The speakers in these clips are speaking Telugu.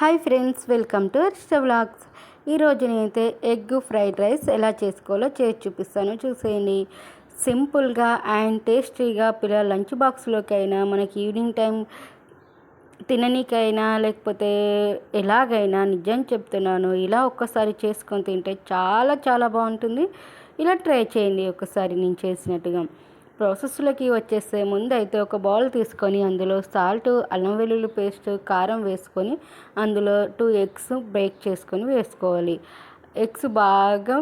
Hi friends welcome to Harsha vlogs. ఈరోజు నేనైతే ఎగ్ ఫ్రైడ్ రైస్ ఎలా చేసుకోవాలో చేసి చూపిస్తాను. చూసేయండి. సింపుల్గా అండ్ టేస్టీగా పిల్లల లంచ్ బాక్స్లోకి అయినా మనకి ఈవినింగ్ టైం తిననీకైనా లేకపోతే ఎలాగైనా నిజం చెప్తున్నాను ఇలా ఒక్కసారి చేసుకొని తింటే చాలా చాలా బాగుంటుంది. ఇలా ట్రై చేయండి. ఒకసారి నేను చేసినట్టుగా. ప్రాసెస్లోకి వచ్చేసే ముందు అయితే ఒక బౌల్ తీసుకొని అందులో సాల్ట్ అల్లం వెల్లుల్లి పేస్ట్ కారం వేసుకొని అందులో టూ ఎగ్స్ బ్రేక్ చేసుకొని వేసుకోవాలి. ఎగ్స్ బాగా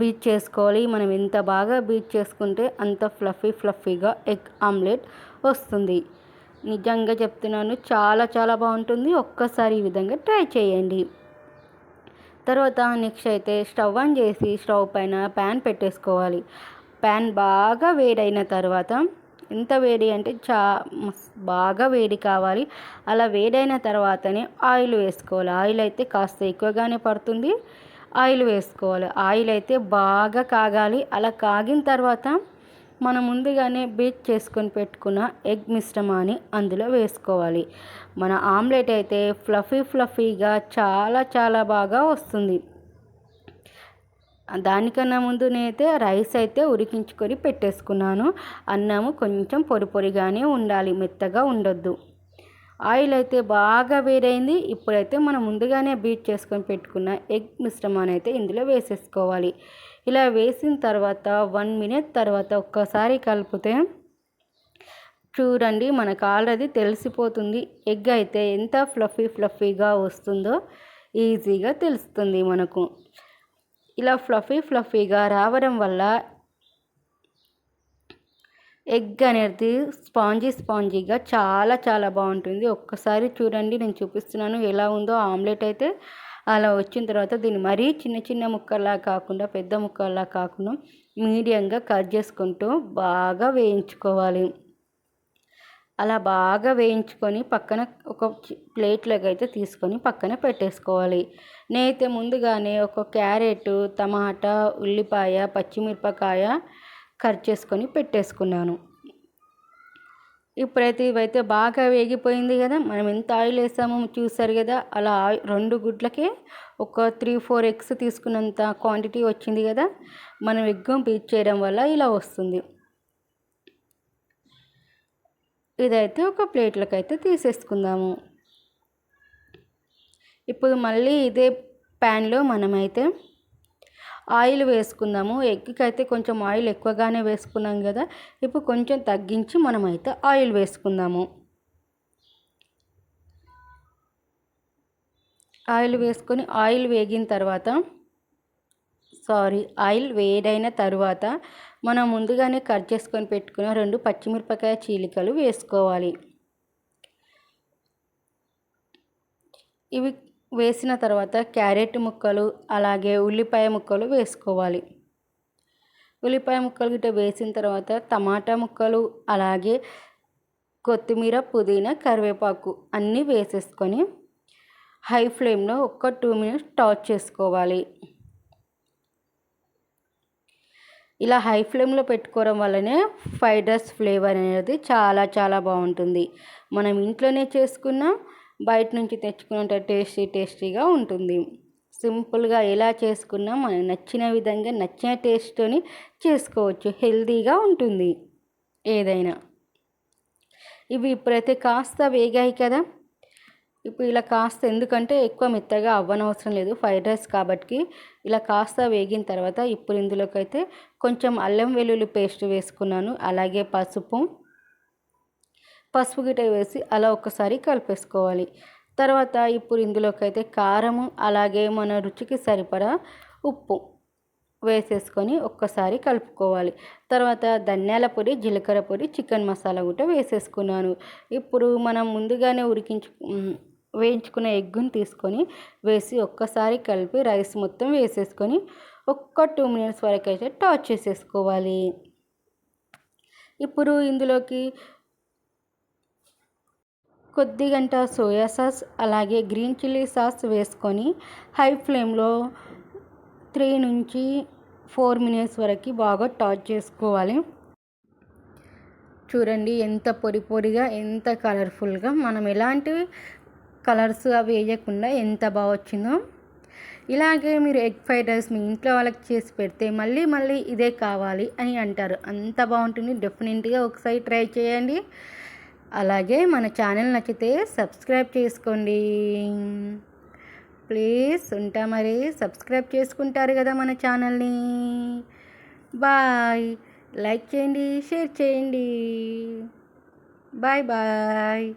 బీట్ చేసుకోవాలి. మనం ఎంత బాగా బీట్ చేసుకుంటే అంత ఫ్లఫీ ఫ్లఫీగా ఎగ్ ఆమ్లెట్ వస్తుంది. నిజంగా చెప్తున్నాను చాలా చాలా బాగుంటుంది. ఒక్కసారి ఈ విధంగా ట్రై చేయండి. తర్వాత నెక్స్ట్ అయితే స్టవ్ ఆన్ చేసి స్టవ్ పైన ప్యాన్ పెట్టేసుకోవాలి. ప్యాన్ బాగా వేడైన తర్వాత ఎంత వేడి అంటే చా బాగా వేడి కావాలి. అలా వేడైన తర్వాతనే ఆయిల్ వేసుకోవాలి. ఆయిల్ అయితే కాస్త ఎక్కువగానే పడుతుంది. ఆయిల్ వేసుకోవాలి. ఆయిల్ అయితే బాగా కాగాలి. అలా కాగిన తర్వాత మనం ముందుగానే బీట్ చేసుకొని పెట్టుకున్న ఎగ్ మిశ్రమాన్ని అందులో వేసుకోవాలి. మన ఆమ్లెట్ అయితే ఫ్లఫీ ఫ్లఫీగా చాలా చాలా బాగా వస్తుంది. దానికన్నా ముందు నేనైతే రైస్ అయితే ఉడికించుకొని పెట్టేసుకున్నాను. అన్నము కొంచెం పొడి పొడిగానే ఉండాలి మెత్తగా ఉండొద్దు. ఆయిల్ అయితే బాగా వేడైంది. ఇప్పుడైతే మనం ముందుగానే బీట్ చేసుకొని పెట్టుకున్న ఎగ్ మిశ్రమాన్ని అయితే ఇందులో వేసేసుకోవాలి. ఇలా వేసిన తర్వాత వన్ మినిట్ తర్వాత ఒక్కసారి కలిపితే చూడండి మనకు ఆల్రెడీ తెలిసిపోతుంది. ఎగ్ అయితే ఎంత ఫ్లఫీ ఫ్లఫీగా వస్తుందో ఈజీగా తెలుస్తుంది మనకు. ఇలా ఫ్లఫీ ఫ్లఫీగా రావడం వల్ల ఎగ్ అనేది స్పాంజీ స్పాంజీగా చాలా చాలా బాగుంటుంది. ఒక్కసారి చూడండి నేను చూపిస్తున్నాను ఎలా ఉందో. ఆమ్లెట్ అయితే అలా వచ్చిన తర్వాత దీన్ని మరీ చిన్న చిన్న ముక్కల్లా కాకుండా పెద్ద ముక్కల్లా కాకుండా మీడియంగా కట్ చేసుకుంటూ బాగా వేయించుకోవాలి. అలా బాగా వేయించుకొని పక్కన ఒక ప్లేట్లోకి అయితే తీసుకొని పక్కన పెట్టేసుకోవాలి. నేనైతే ముందుగానే ఒక క్యారెట్ టమాటా ఉల్లిపాయ పచ్చిమిరపకాయ కట్ చేసుకొని పెట్టేసుకున్నాను. ఇప్పుడైతే ఇవైతే బాగా వేగిపోయింది కదా మనం ఎంత ఆయిల్ వేసామో చూసారు కదా అలా రెండు గుడ్లకే ఒక త్రీ ఫోర్ ఎగ్స్ తీసుకున్నంత క్వాంటిటీ వచ్చింది కదా మనం ఎగ్ పీచ్ చేయడం వల్ల ఇలా వస్తుంది. ఇదైతే ఒక ప్లేట్లకు అయితే తీసేసుకుందాము. ఇప్పుడు మళ్ళీ ఇదే ప్యాన్లో మనమైతే ఆయిల్ వేసుకుందాము. ఎగ్కి అయితే కొంచెం ఆయిల్ ఎక్కువగానే వేసుకున్నాం కదా ఇప్పుడు కొంచెం తగ్గించి మనమైతే ఆయిల్ వేసుకుందాము. ఆయిల్ వేసుకొని ఆయిల్ వేగిన తర్వాత సారీ ఆయిల్ వేడైన తర్వాత మనం ముందుగానే కట్ చేసుకొని పెట్టుకున్న రెండు పచ్చిమిరపకాయ చీలికలు వేసుకోవాలి. ఇవి వేసిన తర్వాత క్యారెట్ ముక్కలు అలాగే ఉల్లిపాయ ముక్కలు వేసుకోవాలి. ఉల్లిపాయ ముక్కలు గిట్ట వేసిన తర్వాత టమాటా ముక్కలు అలాగే కొత్తిమీర పుదీనా కరివేపాకు అన్నీ వేసేసుకొని హై ఫ్లేమ్లో ఒక్క టూ మినిట్స్ టార్చ్ చేసుకోవాలి. ఇలా హై ఫ్లేమ్లో పెట్టుకోవడం వల్లనే ఫ్రైడ్ రైస్ ఫ్లేవర్ అనేది చాలా చాలా బాగుంటుంది. మనం ఇంట్లోనే చేసుకున్న బయట నుంచి తెచ్చుకున్నంత టేస్టీ టేస్టీగా ఉంటుంది. సింపుల్గా ఎలా చేసుకున్నా మనకు నచ్చిన విధంగా నచ్చిన టేస్ట్తోని చేసుకోవచ్చు. హెల్తీగా ఉంటుంది. ఏదైనా. ఇవి ఇప్పుడైతే కాస్త వేగాయి కదా? ఇప్పుడు ఇలా కాస్త ఎందుకంటే ఎక్కువ మెత్తగా అవ్వనవసరం లేదు ఫ్రైడ్ రైస్ కాబట్టి ఇలా కాస్త వేగిన తర్వాత ఇప్పుడు ఇందులోకి అయితే కొంచెం అల్లం వెల్లుల్లి పేస్ట్ వేసుకున్నాను అలాగే పసుపు. పసుపు గిట వేసి అలా ఒకసారి కలిపేసుకోవాలి. తర్వాత ఇప్పుడు ఇందులోకి అయితే కారము అలాగే మన రుచికి సరిపడా ఉప్పు వేసేసుకొని ఒక్కసారి కలుపుకోవాలి. తర్వాత ధనియాల పొడి జీలకర్ర పొడి చికెన్ మసాలా కూడా వేసేసుకున్నాను. ఇప్పుడు మనం ముందుగానే ఉడికించు వేయించుకున్న ఎగ్గును తీసుకొని వేసి ఒక్కసారి కలిపి రైస్ మొత్తం వేసేసుకొని ఒక్క టూ మినిట్స్ వరకు అయితే టాచ్ చేసేసుకోవాలి. ఇప్పుడు ఇందులోకి కొద్ది గంట సోయా సాస్ అలాగే గ్రీన్ చిల్లీ సాస్ వేసుకొని హై ఫ్లేమ్లో త్రీ నుంచి ఫోర్ మినిట్స్ వరకు బాగా టాచ్ చేసుకోవాలి. చూడండి ఎంత పొడి పొడిగా ఎంత కలర్ఫుల్గా మనం ఎలాంటివి కలర్స్ అవి వేయకుండా ఎంత బాగా వచ్చిందో. ఇలాగే మీరు ఎగ్ ఫ్రైడ్ రైస్ మీ ఇంట్లో వాళ్ళకి చేసి పెడితే మళ్ళీ మళ్ళీ ఇదే కావాలి అని అంటారు. అంత బాగుంటుంది. డెఫినెట్గా ఒకసారి ట్రై చేయండి. అలాగే మన ఛానల్ నచ్చితే సబ్స్క్రైబ్ చేసుకోండి. ప్లీజ్ ఉంటా మరి. సబ్స్క్రైబ్ చేసుకుంటారు కదా మన ఛానల్ని. బాయ్. లైక్ చేయండి షేర్ చేయండి. Bye bye.